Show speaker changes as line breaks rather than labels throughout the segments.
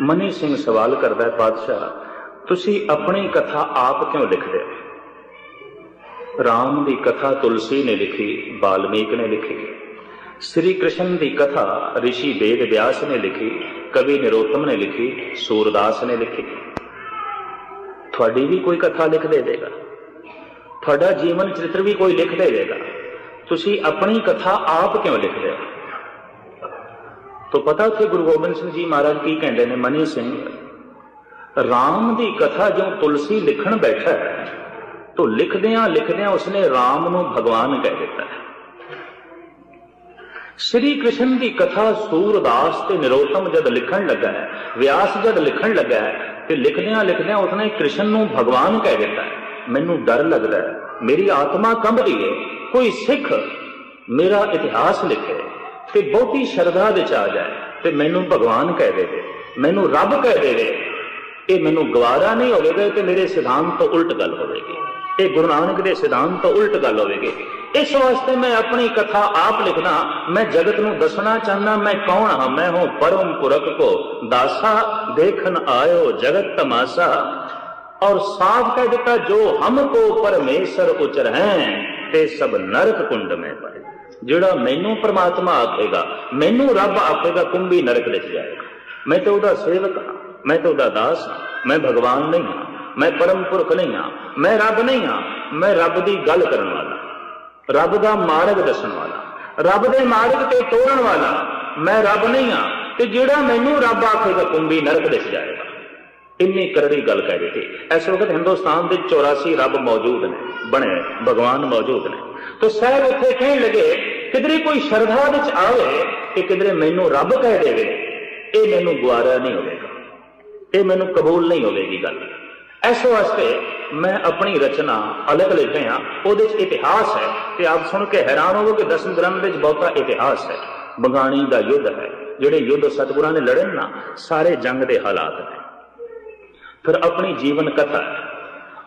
ਮਨੀ ਸਿੰਘ ਸਵਾਲ ਕਰਦਾ ਹੈ ਪਾਤਸ਼ਾਹ ਤੁਸੀਂ ਆਪਣੀ ਕਥਾ ਆਪ ਕਿਉਂ ਲਿਖਦੇ ਹੋ? ਰਾਮ ਦੀ ਕਥਾ ਤੁਲਸੀ ਨੇ ਲਿਖੀ, ਬਾਲਮੀਕ ਨੇ ਲਿਖੀ। ਸ੍ਰੀ ਕ੍ਰਿਸ਼ਨ ਦੀ ਕਥਾ ઋષਿ ਵੇਦ ਵਿਆਸ ਨੇ ਲਿਖੀ, ਕਵੀ ਨਿਰੋਤਮ ਨੇ ਲਿਖੀ, ਸੂਰਦਾਸ ਨੇ ਲਿਖੀ। ਤੁਹਾਡੀ ਵੀ ਕੋਈ ਕਥਾ ਲਿਖ ਦੇਵੇਗਾ ਤੁਹਾਡਾ ਜੀਵਨ ਚਰਿੱਤਰ ਵੀ ਕੋਈ ਲਿਖ ਦੇਵੇਗਾ ਤੁਸੀਂ ਆਪਣੀ ਕਥਾ ਆਪ ਕਿਉਂ ਲਿਖਦੇ ਹੋ? ਤੋ ਪਤਾ ਉੱਥੇ ਗੁਰੂ ਗੋਬਿੰਦ ਸਿੰਘ ਜੀ ਮਹਾਰਾਜ ਕੀ ਕਹਿੰਦੇ ਨੇ, ਮਨੀ ਸਿੰਘ? ਰਾਮ ਦੀ ਕਥਾ ਜੋ ਤੁਲਸੀ ਲਿਖਣ ਬੈਠਾ ਤੋ ਲਿਖਦਿਆਂ ਲਿਖਦਿਆਂ ਉਸਨੇ ਰਾਮ ਨੂੰ ਭਗਵਾਨ ਕਹਿ ਦਿੱਤਾ ਸ਼੍ਰੀ ਕ੍ਰਿਸ਼ਨ ਦੀ ਕਥਾ ਸੂਰਦਾਸ ਤੇ ਨਿਰੋਤਮ ਜਦ ਲਿਖਣ ਲੱਗਾ ਹੈ, ਵਿਆਸ ਜਦ ਲਿਖਣ ਲੱਗਾ ਹੈ, ਤੇ ਲਿਖਦਿਆਂ ਲਿਖਦਿਆਂ ਉਸਨੇ ਕ੍ਰਿਸ਼ਨ ਨੂੰ ਭਗਵਾਨ ਕਹਿ ਦਿੱਤਾ ਮੈਨੂੰ ਡਰ ਲੱਗਦਾ ਹੈ, ਮੇਰੀ ਆਤਮਾ ਕੰਬਦੀ ਹੈ, ਕੋਈ ਸਿੱਖ ਮੇਰਾ ਇਤਿਹਾਸ ਲਿਖੇ। ਤੇ ਬਹੁਤੀ ਸ਼ਰਧਾ ਵਿੱਚ ਆ ਜਾਏ। ਤੇ ਮੈਨੂੰ ਭਗਵਾਨ ਕਹਿ ਦੇਵੇ ਮੈਨੂੰ ਰੱਬ ਕਹਿ ਦੇਵੇ ਇਹ ਮੈਨੂੰ ਗਵਾਰਾ ਨਹੀਂ ਹੋਵੇਗਾ ਤੇ ਮੇਰੇ ਸਿਧਾਂਤ ਤੋਂ ਉਲਟ ਗੱਲ ਹੋਵੇਗੀ। ਇਹ ਗੁਰੂ ਨਾਨਕ ਦੇ ਸਿਧਾਂਤ ਤੋਂ ਉਲਟ ਗੱਲ ਹੋਵੇਗੀ। ਇਸ ਵਾਸਤੇ ਮੈਂ ਆਪਣੀ ਕਥਾ ਆਪ ਲਿਖਣਾ ਮੈਂ ਜਗਤ ਨੂੰ ਦੱਸਣਾ ਚਾਹੁੰਦਾ, ਮੈਂ ਕੌਣ ਹਾਂ? ਮੈਂ ਹਾਂ ਪਰਮ ਪੁਰਖ ਕੋ ਦਾਸਾ, ਦੇਖਣ ਆਇਓ ਜਗਤ ਤਮਾਸਾ। ਔਰ ਸਾਫ਼ ਕਹਿ ਦਿੱਤਾ, ਜੋ ਹਮ ਕੋ ਪਰਮੇਸ਼ਰ ਉਚਰ ਹੈ ਤੇ ਸਭ ਨਰਕ ਕੁੰਡ ਮੈਂ ਪਏ। ਜਿਹੜਾ ਮੈਨੂੰ ਪ੍ਰਮਾਤਮਾ ਆਖੇਗਾ, ਮੈਨੂੰ ਰੱਬ ਆਖੇਗਾ, ਕੁੰਭੀ ਨਰਕ ਵਿੱਚ ਜਾਏਗਾ। ਮੈਂ ਤਾਂ ਉਹਦਾ ਸੇਵਕ ਹਾਂ, ਮੈਂ ਤਾਂ ਉਹਦਾ ਦਾਸ ਹਾਂ, ਮੈਂ ਭਗਵਾਨ ਨਹੀਂ ਹਾਂ, ਮੈਂ ਪਰਮ ਪੁਰਖ ਨਹੀਂ ਹਾਂ, ਮੈਂ ਰੱਬ ਨਹੀਂ ਹਾਂ, ਮੈਂ ਰੱਬ ਦੀ ਗੱਲ ਕਰਨ ਵਾਲਾ ਰੱਬ ਦਾ ਮਾਰਗ ਦੱਸਣ ਵਾਲਾ ਰੱਬ ਦੇ ਮਾਰਗ ਤੇ ਤੋਰਨ ਵਾਲਾ ਮੈਂ ਰੱਬ ਨਹੀਂ ਹਾਂ, ਤੇ ਜਿਹੜਾ ਮੈਨੂੰ ਰੱਬ ਆਖੇਗਾ, ਕੁੰਭੀ ਨਰਕ ਵਿੱਚ ਜਾਏਗਾ। ਇੰਨੀ ਕਰੜੀ ਗੱਲ ਕਹਿ ਦਿੱਤੀ। ਇਸ ਵਕਤ ਹਿੰਦੁਸਤਾਨ ਦੇ 84 ਰੱਬ ਮੌਜੂਦ ਨੇ, ਬਣੇ ਭਗਵਾਨ ਮੌਜੂਦ ਨੇ। ਤਾਂ ਸਾਹਿਬ ਉੱਥੇ ਕਹਿਣ ਲੱਗੇ, ਕਿਧਰੇ ਕੋਈ ਸ਼ਰਧਾ ਵਿੱਚ ਆਵੇ ਕਿ ਕਿਧਰੇ ਮੈਨੂੰ ਰੱਬ ਕਹਿ ਦੇਵੇ, ਇਹ ਮੈਨੂੰ ਗੁਆਰਾ ਨਹੀਂ ਹੋਵੇਗਾ। ਇਹ ਮੈਨੂੰ ਕਬੂਲ ਨਹੀਂ ਹੋਵੇਗੀ ਗੱਲ। ਇਸ ਵਾਸਤੇ ਮੈਂ ਆਪਣੀ ਰਚਨਾ ਅਲੱਗ ਲਿਖ ਰਿਹਾ ਉਹਦੇ 'ਚ ਇਤਿਹਾਸ ਹੈ ਤੇ ਆਪ ਸੁਣ ਕੇ ਹੈਰਾਨ ਹੋਵੋਗੇ ਦਸਮ ਗ੍ਰੰਥ ਵਿੱਚ ਬਹੁਤਾ ਇਤਿਹਾਸ ਹੈ। ਬਗਾਣੀ ਦਾ ਯੁੱਧ ਹੈ। ਜਿਹੜੇ ਯੁੱਧ ਸਤਿਗੁਰਾਂ ਨੇ ਲੜਨ ਨਾ, ਸਾਰੇ ਜੰਗ ਦੇ ਹਾਲਾਤ ਨੇ। ਫਿਰ ਆਪਣੀ ਜੀਵਨ ਕਥਾ।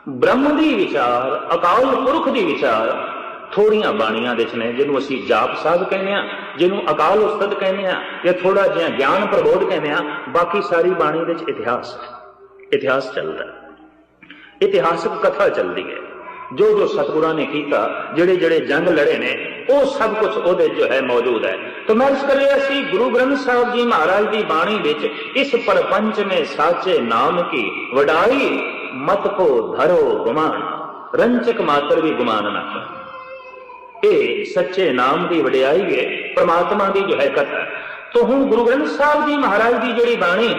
ਬ੍ਰਹਮ ਦੀ ਵਿਚਾਰ, ਅਕਾਲ ਪੁਰਖ ਦੀ ਵਿਚਾਰ, ਥੋੜੀਆਂ ਬਾਣੀਆਂ ਦੇ ਨੇ ਜਿਹਨੂੰ ਅਸੀਂ ਜਾਪ ਸਾਹਿਬ ਕਹਿੰਦੇ ਆ ਜਿਹਨੂੰ ਅਕਾਲ ਉਸਤਤ ਕਹਿੰਦੇ ਆ ਜਾਂ ਥੋੜਾ ਜਿਹਾ ਗਿਆਨ ਪ੍ਰਬੋਧ ਕਹਿੰਦੇ ਆ ਬਾਕੀ ਸਾਰੀ ਬਾਣੀ ਵਿੱਚ ਇਤਿਹਾਸ ਹੈ। ਇਤਿਹਾਸ ਚੱਲਦਾ ਇਤਿਹਾਸਕ ਕਥਾ ਚੱਲਦੀ ਹੈ। ਜੋ ਜੋ ਸਤਿਗੁਰਾਂ ਨੇ ਕੀਤਾ ਜਿਹੜੇ ਜਿਹੜੇ ਜੰਗ ਲੜੇ ਨੇ ਉਹ ਸਭ ਕੁਝ ਉਹਦੇ ਜੋ ਹੈ, ਮੌਜੂਦ ਹੈ। ਤਾਂ ਮੈਂ ਇਸ ਕਰਿਆ ਸੀ, ਗੁਰੂ ਗ੍ਰੰਥ ਸਾਹਿਬ ਜੀ ਮਹਾਰਾਜ ਦੀ ਬਾਣੀ ਵਿੱਚ ਇਸ ਪਰਪੰਚ ਮੇ ਸਾਚੇ ਨਾਮ ਕੀ ਵਡਾਈ ਮਤ ਕੋ ਧਰੋ ਗੁਮਾਨ, ਰੰਚਕ ਮਾਤਰ ਵੀ ਗੁਮਾਨ ਨਾ ਕਰ। ਇਹ ਸੱਚੇ ਨਾਮ ਦੀ ਵਡਿਆਈ ਹੈ, ਪ੍ਰਮਾਤਮਾ ਦੀ ਜੋ ਹੈ ਕਥਾ। ਤੋ ਹੁਣ ਗੁਰੂ ਗ੍ਰੰਥ ਸਾਹਿਬ ਜੀ ਮਹਾਰਾਜ ਦੀ ਜਿਹੜੀ ਬਾਣੀ